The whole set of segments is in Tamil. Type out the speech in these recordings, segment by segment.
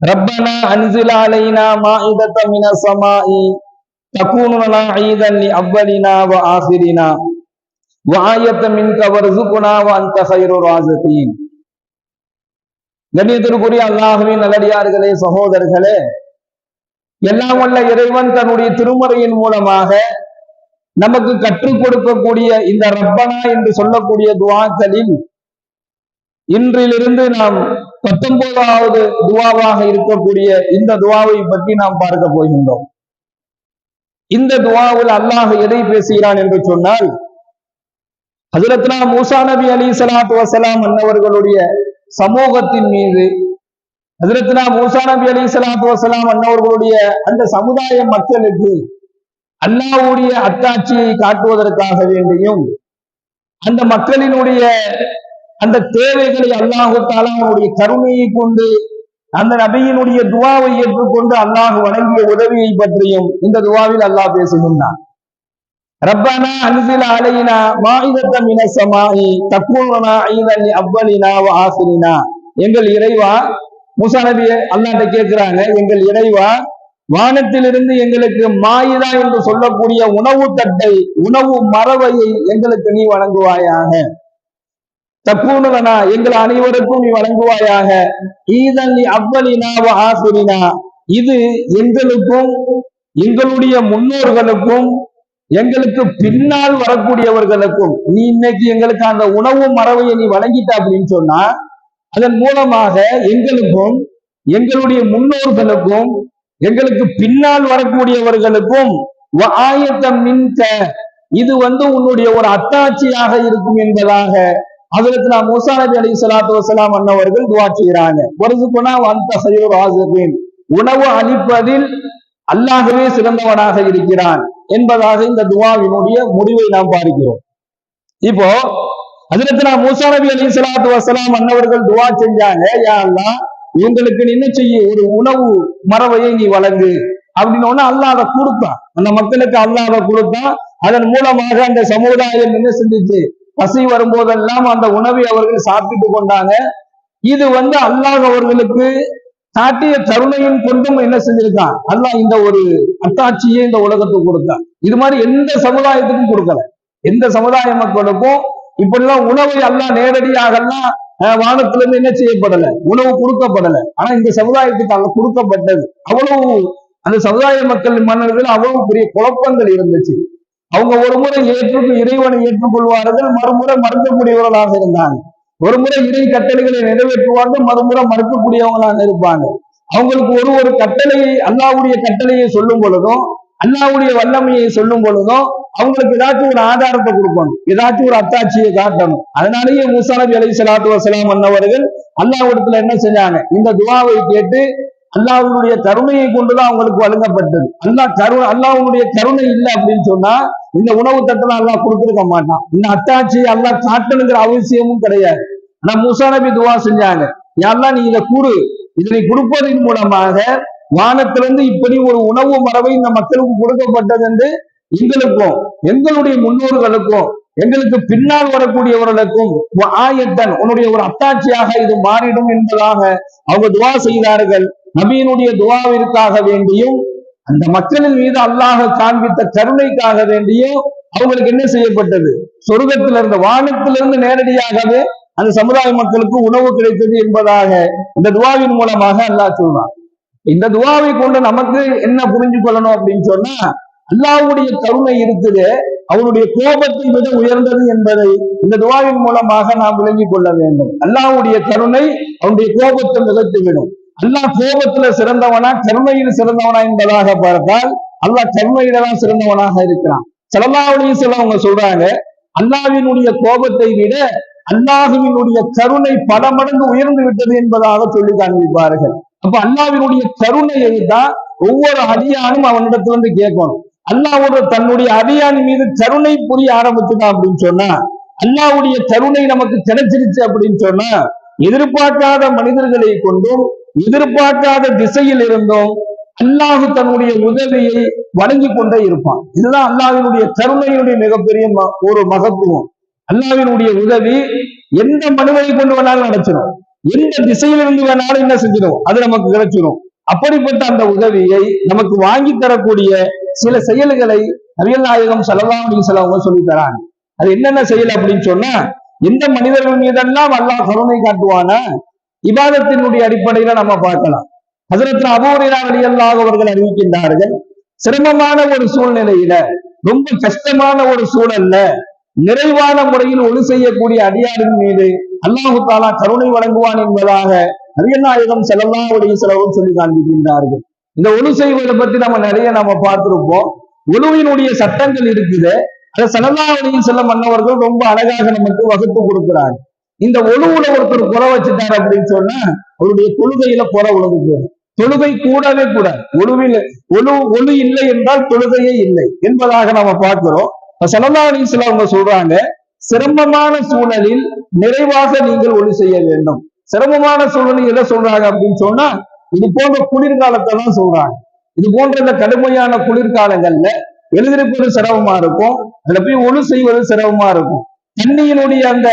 ربنا أنزل علينا مائدة من السماء تكون لنا عيدا لأولنا وآخرنا وآية منك وارزقنا وأنت خير الرازقين கண்ணியத்திற்குரிய அல்லாஹுவின் நல்லடியார்களே சகோதரர்களே எல்லாம் வல்ல இறைவன் தன்னுடைய திருமறையின் மூலமாக நமக்கு கற்றுக் கொடுக்கக்கூடிய இந்த ரப்பனா என்று சொல்லக்கூடிய துவாக்களில் இன்றிலிருந்து நாம் பத்தொன்பதாவது துவாவாக இருக்கக்கூடிய இந்த துவாவை பற்றி நாம் பார்க்க போகின்றோம். இந்த துவாவில் அல்லாஹ் எதை பேசுகிறான் என்று சொன்னால் ஹசரத்னா மூசா நபி அலி சலாத்து வசலாம் அன்னவர்களுடைய சமூகத்தின் மீது ஹசரத்னா மூசா நபி அலி சலாத்து வசலாம் அன்னவர்களுடைய அந்த சமுதாய மக்களுக்கு அல்லாவுடைய அத்தாட்சியை காட்டுவதற்காக வேண்டியும் அந்த மக்களினுடைய அந்த தேவைகளை அல்லாஹு அவனுடைய கருணையை கொண்டு அந்த நபியினுடைய துவாவை ஏற்றுக்கொண்டு அல்லாஹ் வழங்கிய உதவியை பற்றியும் இந்த துவாவில் அல்லாஹ் பேசுகின்றான். ரப்பனா அன்சில அலைனா மாயிதத்த மின சமாயி ஐதன் அவ்வளினா ஆசிரினா. எங்கள் இறைவா முசா அல்லாட்ட கேட்கிறாங்க எங்கள் இறைவா வானத்திலிருந்து எங்களுக்கு மாயுதா என்று சொல்லக்கூடிய உணவு தட்டை உணவு மரவையை எங்களுக்கு நீ வழங்குவாயாக. தக்கூணுவனா எங்கள் அனைவருக்கும் நீ வழங்குவாயாக. ஈதன் நீ அவ்வளினா ஆசிரினா. இது எங்களுக்கும் எங்களுடைய முன்னோர்களுக்கும் எங்களுக்கு பின்னால் வரக்கூடியவர்களுக்கும் நீ இன்னைக்கு எங்களுக்கு அந்த உணவு மரபையை நீ வழங்கிட்ட அப்படின்னு சொன்னா அதன் மூலமாக எங்களுக்கும் எங்களுடைய முன்னோர்களுக்கும் எங்களுக்கு பின்னால் வரக்கூடியவர்களுக்கும் ஆயத்தம் மின்க. இது வந்து உன்னுடைய ஒரு அத்தாட்சியாக இருக்கும் என்பதாக அதற்கு நான் மூசா நபி அலி சலாத்து வசலாம் அன்னவர்கள் துவா செய்கிறாங்க. பொருதுக்குனா அந்த உணவு அளிப்பதில் அல்லாகவே சிறந்தவனாக இருக்கிறான் என்பதாக இந்த துவாவினுடைய முடிவை நாம் பார்க்கிறோம். இப்போ அதற்கு நான் மூசா நபி அலி சலாத்து வசலாம் அன்னவர்கள் துவா செஞ்சாங்க யாருன்னா அல்லா இவங்களுக்கு என்ன செய்ய? ஒரு உணவு மரபையை நீ வழங்கு. அப்படின்னு அல்லாஹ் அதை கொடுத்தான். அந்த மக்களுக்கு அல்லாத கொடுத்தான். அதன் மூலமாக அந்த சமுதாயம் என்ன செஞ்சிச்சு? பசி வரும்போதெல்லாம் அந்த உணவை அவர்கள் சாப்பிட்டு கொண்டாங்க. இது வந்து அல்லாஹ் அவர்களுக்கு காட்டிய கருணையின் கொண்டும் என்ன செஞ்சிருக்கான்? அல்லாஹ் இந்த ஒரு அத்தாட்சியை இந்த உலகத்துக்கு கொடுத்தான். இது மாதிரி எந்த சமுதாயத்துக்கும் கொடுக்கல. எந்த சமுதாய மக்களுக்கும் இப்படிலாம் உணவை எல்லாம் நேரடியாகலாம் வானத்திலிருந்து என்ன செய்யப்படல? உணவு கொடுக்கப்படல. ஆனா இந்த சமுதாயத்துக்கு அங்க கொடுக்கப்பட்டது. அவ்வளவு அந்த சமுதாய மக்கள் மன்னர்கள் அவ்வளவு பெரிய குழப்பங்கள் இருந்துச்சு. அவங்க ஒரு முறை ஏற்று இறைவனை ஏற்றுக்கொள்வார்கள் மறுமுறை மறுக்கக்கூடியவர்களாக இருந்தாங்க. ஒரு முறை இறை கட்டளைகளை நிறைவேற்றுவார்கள் மறுமுறை மறுக்கக்கூடியவங்களாக இருப்பாங்க. அவங்களுக்கு ஒரு ஒரு கட்டளையை அல்லாவுடைய கட்டளையை சொல்லும் பொழுதும் அல்லாவுடைய வல்லமையை சொல்லும் பொழுதும் அவங்களுக்கு ஏதாச்சும் ஒரு ஆதாரத்தை கொடுக்கணும் ஏதாச்சும் ஒரு அத்தாட்சியை காட்டணும். அதனாலேயே மூசா நபி அலி சலாத்து வசலாம் அன்னவர்கள் இடத்துல என்ன செஞ்சாங்க? இந்த துவாவை கேட்டு அல்லாவுடைய கருணையை கொண்டுதான் அவங்களுக்கு வழங்கப்பட்டது. அல்லா கரு அல்லாவுடைய கருணை இல்லை அப்படின்னு சொன்னா இந்த உணவு தட்டெல்லாம் அல்லா கொடுத்துருக்க மாட்டான். இந்த அத்தாட்சி அல்லா காட்டணுங்கிற அவசியமும் கிடையாது. ஆனா முசா நபி துவா செஞ்சாங்க. யாரெல்லாம் நீ இதை கூறு இதனை கொடுப்பதன் மூலமாக வானத்திலிருந்து இப்படி ஒரு உணவு மரபை இந்த மக்களுக்கு கொடுக்கப்பட்டது என்று எங்களுக்கும் எங்களுடைய முன்னோர்களுக்கும் எங்களுக்கு பின்னால் வரக்கூடியவர்களுக்கும் ஆயத்தன் உன்னுடைய ஒரு அத்தாட்சியாக இது மாறிடும் என்பதாக அவங்க துவா செய்தார்கள். நபியினுடைய துவாவிற்காக வேண்டியும் அந்த மக்களின் மீது அல்லாஹ் காண்பித்த கருணைக்காக வேண்டியும் அவங்களுக்கு என்ன செய்யப்பட்டது? சொர்க்கத்திலிருந்து வானத்திலிருந்து நேரடியாகவே அந்த சமுதாய மக்களுக்கு உணவு கிடைத்தது என்பதாக இந்த துவாவின் மூலமாக அல்லாஹ் சொல்றான் இந்த துவாவை கொண்டு நமக்கு என்ன புரிஞ்சு கொள்ளணும் அப்படின்னு சொன்னா அல்லாவுடைய கருணை இருக்குது. அவனுடைய கோபத்தை விட உயர்ந்தது என்பதை இந்த துவாவின் மூலமாக நாம் விளங்கிக் கொள்ள வேண்டும். அல்லாவுடைய கருணை அவனுடைய கோபத்தை நிகழ்த்திவிடும். அல்லாஹ் கோபத்துல சிறந்தவனா கருணையில் சிறந்தவனா என்பதாக பார்த்தால் அல்லாஹ் கருணையில தான் சிறந்தவனாக இருக்கிறான். சிலல்லாவுடையும் சிலவங்க சொல்றாங்க அல்லாவினுடைய கோபத்தை விட அல்லாஹுவினுடைய கருணை பல மடங்கு உயர்ந்து விட்டது என்பதாக சொல்லி காண்பிப்பார்கள். அப்ப அல்லாவினுடைய கருணையை தான் ஒவ்வொரு அடியானும் அவனிடத்திலிருந்து கேட்கணும். அல்லாவோட தன்னுடைய அடியான் மீது கருணை புரிய ஆரம்பிச்சுட்டான் அப்படின்னு சொன்னா அல்லாவுடைய கருணை நமக்கு கிடைச்சிருச்சு அப்படின்னு சொன்னா எதிர்பார்க்காத மனிதர்களை கொண்டும் எதிர்பார்க்காத திசையில் இருந்தும் அல்லாஹு தன்னுடைய உதவியை வழங்கி கொண்டே இருப்பான். இதுதான் அல்லாவினுடைய கருணையினுடைய மிகப்பெரிய ஒரு மகத்துவம். அல்லாவினுடைய உதவி எந்த மனுவை கொண்டு வேணாலும் நடச்சிடும் எந்த திசையிலிருந்து வேணாலும் என்ன செஞ்சிடும்? அது நமக்கு கிடைச்சிடும் அப்படிப்பட்ட அந்த உதவியை நமக்கு வாங்கி தரக்கூடிய சில செயல்களை நபிகள் நாயகம் செலவாம் அப்படின்னு சிலவங்க சொல்லி தராங்க. அது என்னென்ன செயல் அப்படின்னு சொன்னா எந்த மனிதர்கள் மீதெல்லாம் அல்லாஹ் கருணை காட்டுவானா? இபாதத்தினுடைய அடிப்படையில நம்ம பார்க்கலாம். அதற்கு அபூரிரா அலியல்லாஹ் அவர்கள் அறிவிக்கின்றார்கள் சிரமமான ஒரு சூழ்நிலையில ரொம்ப கஷ்டமான ஒரு சூழல்ல நிறைவான முறையில் ஒளி செய்யக்கூடிய அடியாரின் மீது அல்லாஹு தாலா கருணை வழங்குவான் என்பதாக அரியநாயகம் செலவாவுடைய உடைய செலவும் சொல்லி காண்பிக்கின்றார்கள். இந்த ஒழு செய்வதை பத்தி நம்ம நிறைய நம்ம பார்த்திருப்போம். ஒழுவினுடைய சட்டங்கள் இருக்குது. அதை செல்லல்லாவுடைய செல்ல மன்னவர்கள் ரொம்ப அழகாக நமக்கு வகுத்து கொடுக்கிறாங்க இந்த ஒழுவுல ஒருத்தர் குறை வச்சுட்டார் அப்படின்னு சொன்னா அவருடைய தொழுகையில குறை உழவு போகும் தொழுகை கூடவே கூட ஒழுவில் ஒழு ஒழு இல்லை என்றால் தொழுகையே இல்லை என்பதாக நம்ம பார்க்கிறோம். செலவாணி அவங்க சொல்றாங்க சிரமமான சூழலில் நிறைவாக நீங்கள் ஒளி செய்ய வேண்டும். சிரமமான சூழலில் எதை சொல்றாங்க அப்படின்னு சொன்னா இது போன்ற குளிர்காலத்தை தான் சொல்றாங்க. இது போன்ற இந்த கடுமையான குளிர்காலங்கள்ல எழுதிருப்பது சிரமமா இருக்கும் அதுல போய் ஒழு செய்வது சிரமமா இருக்கும். தண்ணியினுடைய அந்த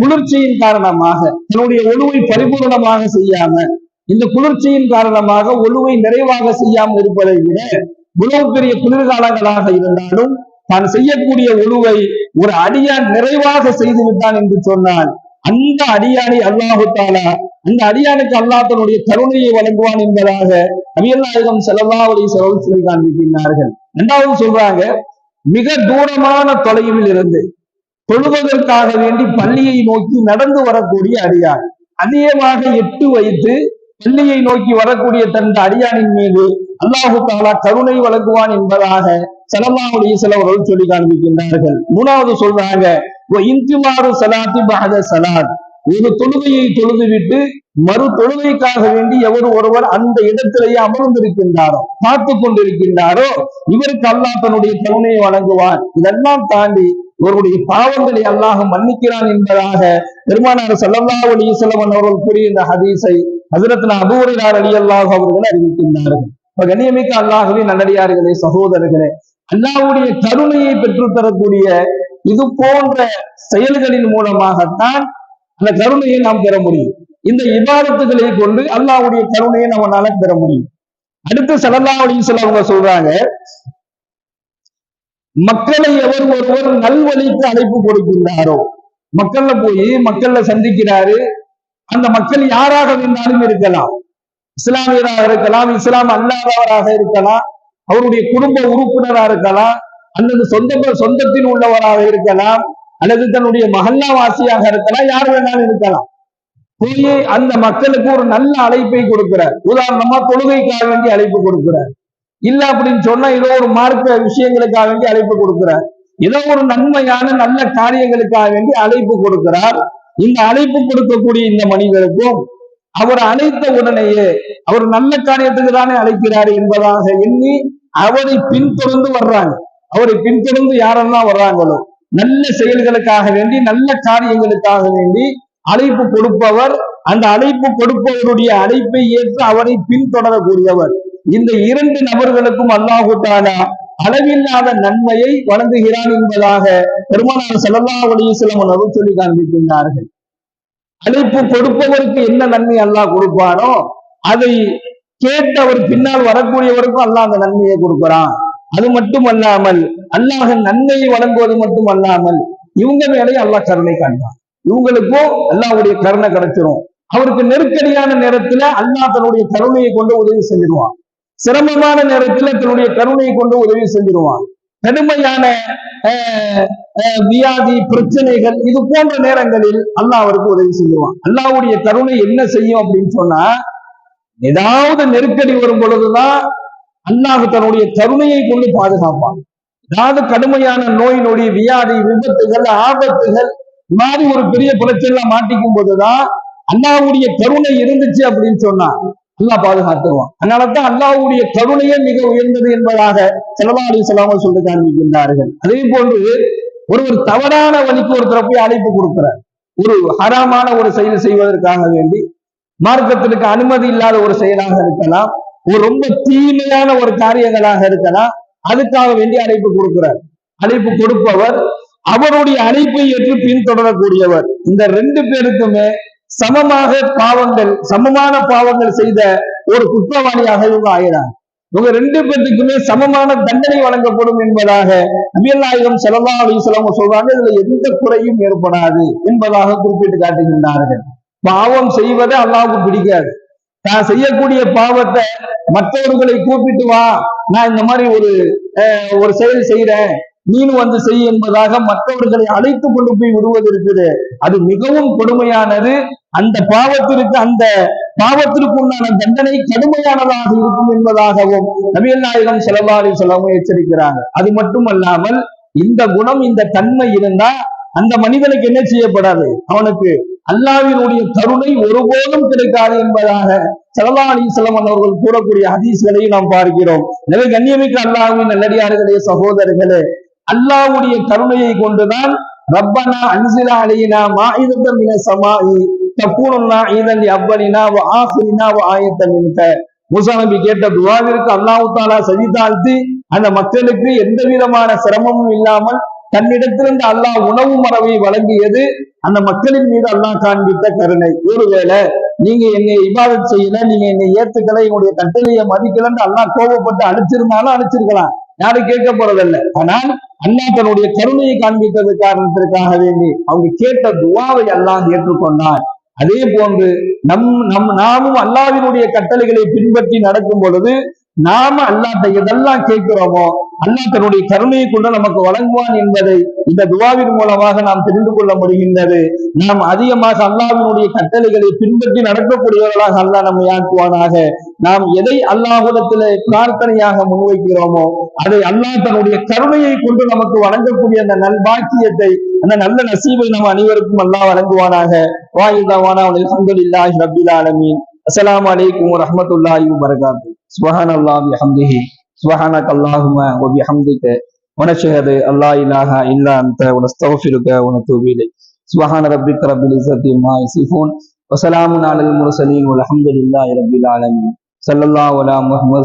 குளிர்ச்சியின் காரணமாக தன்னுடைய ஒழுவை பரிபூர்ணமாக செய்யாம இந்த குளிர்ச்சியின் காரணமாக ஒழுவை நிறைவாக செய்யாமல் இருப்பதை விட இவ்வளவு பெரிய குளிர்காலங்களாக இருந்தாலும் தான் செய்யக்கூடிய ஒழுவை ஒரு அடியான் நிறைவாக செய்துவிட்டான் என்று சொன்னால் அந்த அடியானை அல்லாஹு தாலா அந்த அடியானுக்கு அல்லாஹ் தன்னுடைய கருணையை வழங்குவான் என்பதாக அபியநாயகம் செலவாவளி செலவு சொல்லி காண்பிக்கின்றார்கள். இரண்டாவது சொல்றாங்க மிக தூரமான தொலைவில் இருந்து தொழுவதற்காக வேண்டி பள்ளியை நோக்கி நடந்து வரக்கூடிய அடியான். அதிகமாக எட்டு வைத்து பள்ளியை நோக்கி வரக்கூடிய தந்த அடியானின் மீது அல்லாஹு தாலா கருணை வழங்குவான் என்பதாக செலவாவுடைய செலவர்கள் சொல்லி காண்பிக்கின்றார்கள். மூணாவது சொல்றாங்க இந்துமாறு சலாத்தி பகத சலாத் ஒரு தொழுகையை தொழுதுவிட்டு மறு தொழுகைக்காக வேண்டி எவர் ஒருவர் அந்த இடத்திலேயே அமர்ந்திருக்கின்றாரோ காத்து கொண்டிருக்கின்றாரோ இவருக்கு அல்லாஹ் தன்னுடைய கருணையை வழங்குவான். இதெல்லாம் தாண்டி இவருடைய பாவங்களை அல்லாஹ் மன்னிக்கிறான் என்பதாக பெருமானார் சல்லல்லா அலி செல்லவன் அவர்கள் கூறிய இந்த ஹதீஸை ஹசரத்ன அபூரினார் அலி அல்லாஹ் அவர்கள் அறிவிக்கின்றார்கள். கண்ணியமிக்க அல்லாஹவே நல்லடியார்களே சகோதரர்களே அல்லாவுடைய கருணையை பெற்றுத்தரக்கூடிய இது போன்ற செயல்களின் மூலமாகத்தான் அந்த கருணையை நாம் பெற முடியும். இந்த இபாதத்துகளை கொண்டு அல்லாவுடைய கருணையை நம்மளால பெற முடியும். அடுத்து சலல்லாவுடைய சிலவங்க சொல்றாங்க மக்களை எவர் ஒருவர் நல்வழிக்கு அழைப்பு கொடுக்கின்றாரோ? மக்கள்ல போய் மக்கள்ல சந்திக்கிறாரு. அந்த மக்கள் யாராக வேண்டாலும் இருக்கலாம். இஸ்லாமியராக இருக்கலாம் இஸ்லாம் அல்லாதவராக இருக்கலாம் அவருடைய குடும்ப உறுப்பினராக இருக்கலாம் அல்லது சொந்த சொந்தத்தில் உள்ளவராக இருக்கலாம். அல்லது தன்னுடைய மகல்லா வாசியாக இருக்கலாம் யார் வேணாலும் இருக்கலாம். போய் அந்த மக்களுக்கு ஒரு நல்ல அழைப்பை கொடுக்கிறார். உதாரணமா தொழுகைக்காக வேண்டி அழைப்பு கொடுக்கிறார். இல்ல அப்படின்னு சொன்னா ஏதோ ஒரு மார்க்க விஷயங்களுக்காக வேண்டி அழைப்பு கொடுக்கிறார். ஏதோ ஒரு நன்மையான நல்ல காரியங்களுக்காக வேண்டி அழைப்பு கொடுக்கிறார். இந்த அழைப்பு கொடுக்கக்கூடிய இந்த மனிதருக்கும் அவர் அழைத்த உடனேயே அவர் நல்ல காரியத்துக்கு தானே அழைக்கிறார் என்பதாக எண்ணி அவரை பின்தொடர்ந்து வர்றாங்க. அவரை பின்தொடர்ந்து யாரெல்லாம் வர்றாங்களோ நல்ல செயல்களுக்காக வேண்டி நல்ல காரியங்களுக்காக வேண்டி அழைப்பு கொடுப்பவர் அந்த அழைப்பு கொடுப்பவருடைய அழைப்பை ஏற்று அவரை பின்தொடரக்கூடியவர். இந்த இரண்டு நபர்களுக்கும் அல்லாஹு அளவில்லாத நன்மையை வழங்குகிறான் என்பதாக பெருமானார் செல்லல்லா ஒளியசிலம் அவர்கள் சொல்லி காண்பிக்கின்றார்கள். அழைப்பு கொடுப்பவருக்கு என்ன நன்மை அல்லாஹ் கொடுப்பானோ அதை கேட்டவர் பின்னால் வரக்கூடியவருக்கும் அல்லாஹ் அந்த நன்மையை கொடுக்கிறான். அது மட்டுமல்லாமல் அல்லாஹ் நன்மையை வழங்குவது மட்டும் அல்லாமல் இவங்க மேலேயும் அல்லாஹ் கருணை காண்பான். இவங்களுக்கும் அல்லாவுடைய கருணை கிடைச்சிரும். அவருக்கு நெருக்கடியான நேரத்துல அல்லாஹ் தன்னுடைய கருணையை கொண்டு உதவி செஞ்சிருவான். சிரமமான நேரத்துல தன்னுடைய கருணையை கொண்டு உதவி செஞ்சிருவான். கடுமையான வியாதி பிரச்சனைகள் இது போன்ற நேரங்களில் அல்லாஹ் அவருக்கு உதவி செஞ்சிருவான். அல்லாவுடைய கருணை என்ன செய்யும் அப்படின்னு சொன்னா ஏதாவது நெருக்கடி வரும் பொழுதுதான் அல்லாஹ் தன்னுடைய கருணையை கொண்டு பாதுகாப்பான். ஏதாவது கடுமையான நோய் நொடி வியாதி விபத்துகள் ஆபத்துகள் மாதிரி ஒரு பெரிய பிரச்சனை மாட்டிக்கும் போதுதான் அல்லாவுடைய கருணை இருந்துச்சு அப்படின்னு சொன்னா அல்லா பாதுகாத்துருவான் அதனாலதான் அல்லாவுடைய கருணையே மிக உயர்ந்தது என்பதாக செலவா அலி சொல்லாமல் சொல்லி காண்பிக்கின்றார்கள். அதே போன்று ஒருவர் தவறான வழிக்கு ஒருத்தரை போய் அழைப்பு கொடுக்கிறார். ஒரு ஹராமான ஒரு செயல் செய்வதற்காக வேண்டி மார்க்கத்திற்கு அனுமதி இல்லாத ஒரு செயலாக இருக்கலாம். ஒரு ரொம்ப தீமையான ஒரு காரியங்களாக இருக்கலாம். அதுக்காக வேண்டி அழைப்பு கொடுக்கிறார். அழைப்பு கொடுப்பவர் அவருடைய அழைப்பை ஏற்று பின்தொடரக்கூடியவர். இந்த ரெண்டு பேருக்குமே சமமாக பாவங்கள் சமமான பாவங்கள் செய்த ஒரு குற்றவாளியாக இவங்க ஆயிறாங்க. இவங்க ரெண்டு பேருக்குமே சமமான தண்டனை வழங்கப்படும் என்பதாக நபியல் நாயகம் செல்லா அலிஸ்லாம் சொல்றாங்க. இதுல எந்த குறையும் ஏற்படாது என்பதாக குறிப்பிட்டு காட்டுகின்றார்கள். பாவம் செய்வதை அல்லாவுக்கு பிடிக்காது. நான் செய்யக்கூடிய பாவத்தை மற்றவர்களை கூப்பிட்டு வா. நான் இந்த மாதிரி ஒரு ஒரு செயல் செய்யறேன் நீனும் வந்து செய் என்பதாக மற்றவர்களை அழைத்து கொண்டு போய் விடுவது இருக்குது. அது மிகவும் கொடுமையானது. அந்த பாவத்திற்கு அந்த பாவத்திற்கு உண்டான தண்டனை கடுமையானதாக இருக்கும் என்பதாகவும் நபியல் நாயகம் செலவாரி சொல்லவும் எச்சரிக்கிறாங்க. அது மட்டுமல்லாமல் இந்த குணம் இந்த தன்மை இருந்தா அந்த மனிதனுக்கு என்ன செய்யப்படாது? அவனுக்கு அல்லாவினுடைய கருணை ஒருபோதும் கிடைக்காது என்பதாக சலல்லா அலி அவர்கள் கூறக்கூடிய ஹதீஸ்களை நாம் பார்க்கிறோம். எனவே கண்ணியமிக்க அல்லாவின் நல்லடியார்களே சகோதரர்களே அல்லாவுடைய கருணையை கொண்டுதான் ரப்பனா அன்சிலா அலையினா மாயுதம் மின சமாயி தப்பூனா ஈதன் அவ்வளினா ஆசிரினா ஆயத்தம் மூசா நபி கேட்ட துவாவிற்கு அல்லாஹு தாலா சதி தாழ்த்தி அந்த மக்களுக்கு எந்த விதமான சிரமமும் இல்லாமல் தன்னிடத்திலிருந்து அல்லாஹ் உணவு மரபை வழங்கியது. அந்த மக்களின் மீது அல்லாஹ் காண்பித்த கருணை. ஒருவேளை நீங்க என்னை இபாதத் செய்யல நீங்க என்னை ஏத்துக்கல என்னுடைய கட்டளையை மதிக்கலன்னு அல்லாஹ் கோபப்பட்டு அழைச்சிருந்தாலும் அழைச்சிருக்கலாம் யாரும் கேட்க போறதில்ல. ஆனால் அண்ணா தன்னுடைய கருணையை காண்பித்தது காரணத்திற்காக வேண்டி அவங்க கேட்ட துவாவை அல்லாஹ் ஏற்றுக்கொண்டார். அதே போன்று நம் நம் நாமும் அல்லாவினுடைய கட்டளைகளை பின்பற்றி நடக்கும் பொழுது நாம அல்லாட்ட எதெல்லாம் கேட்கிறோமோ அல்லா தன்னுடைய கருணையை கொண்டு நமக்கு வழங்குவான் என்பதை இந்த துவாவின் மூலமாக நாம் தெரிந்து கொள்ள முடிகின்றது. நாம் அதிகமாக அல்லாவினுடைய கட்டளைகளை பின்பற்றி நடக்கக்கூடியவர்களாக அல்லாஹ் நம்மை ஆக்குவானாக. நாம் எதை அல்லாஹுடத்தில் பிரார்த்தனையாக முன்வைக்கிறோமோ அதை அல்லாஹ் தன்னுடைய கருணையை கொண்டு நமக்கு வழங்கக்கூடிய அந்த நல்பாக்கியத்தை அந்த நல்ல நசீவை நாம் அனைவருக்கும் அல்லாஹ் வழங்குவானாக. வாயில்லாவானா அலமதுல்லாஹி ரபில் ஆலமீன். அஸ்லாம் வலைக்கம் வரமத்துல்லாஹி வரகாத்து சுபஹான் அல்லாஹ் ஹம்திஹி سبحانك اللهم وبحمدك ونشهد ان لا اله الا انت ونستغفرك ونتوب اليك سبحان ربك رب العزه عما يصفون وسلام على المرسلين والحمد لله رب العالمين صلى الله على محمد